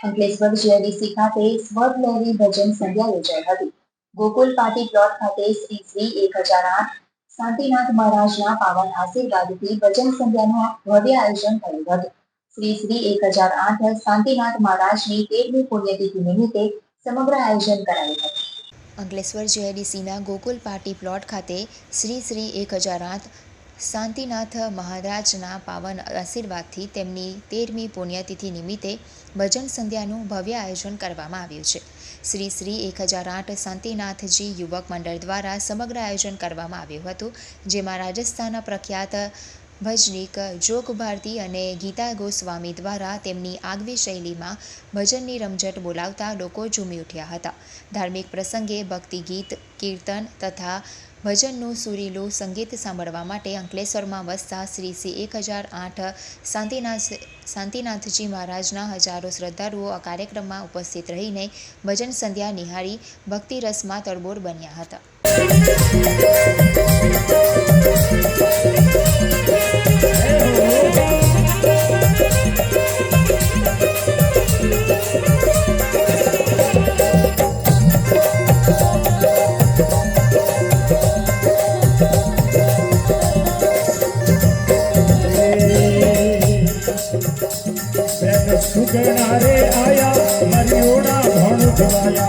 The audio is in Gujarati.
અંકલેશ્વર જીઆઈડીસી ખાતે સ્વરલહેરી ભજન સંધ્યા યોજાઈ હતી. ગોકુલ પાટી પ્લોટ ખાતે શ્રી શ્રી એક હજાર આઠ શાંતિનાથ મહારાજના પાવન આશીર્વાદથી ભજન સંધ્યાનું ભવ્ય આયોજન થયું હતું. શ્રી શ્રી એક હજાર આઠ શાંતિનાથ મહારાજની તેરમી પુણ્યતિથિ નિમિત્તે સમગ્ર આયોજન કરાયું હતું. અંકલેશ્વર જીઆઈડીસીના ગોકુલ પાર્ટી પ્લોટ ખાતે શ્રી શ્રી એક હજાર આઠ શાંતિનાથ મહારાજના પાવન આશીર્વાદથી તેમની તેરમી પુણ્યતિથિ નિમિત્તે ભજન સંધ્યાનું ભવ્ય આયોજન કરવામાં આવ્યું છે. શ્રી શ્રી એક હજાર આઠ શાંતિનાથજી યુવક મંડળ દ્વારા સમગ્ર આયોજન કરવામાં આવ્યું હતું, જેમાં રાજસ્થાનના પ્રખ્યાત ભજનીક જોગ ભારતી અને ગીતા ગોસ્વામી દ્વારા તેમની આગવી શૈલીમાં ભજનની રમઝટ બોલાવતા લોકો ઝૂમી ઉઠ્યા હતા. ધાર્મિક પ્રસંગે ભક્તિ ગીત કીર્તન તથા ભજનનું સુરીલું સંગીત સાંભળવા માટે અંકલેશ્વરમાં વસતા શ્રી શ્રી એક હજાર આઠ શાંતિનાથ, શાંતિનાથજી મહારાજના હજારો શ્રદ્ધાળુઓ આ કાર્યક્રમમાં ઉપસ્થિત રહીને ભજન સંધ્યા નિહાળી ભક્તિરસમાં રસમાં બન્યા હતા. સુગનારે આયા. મરિયોડા ભણ ધવાયા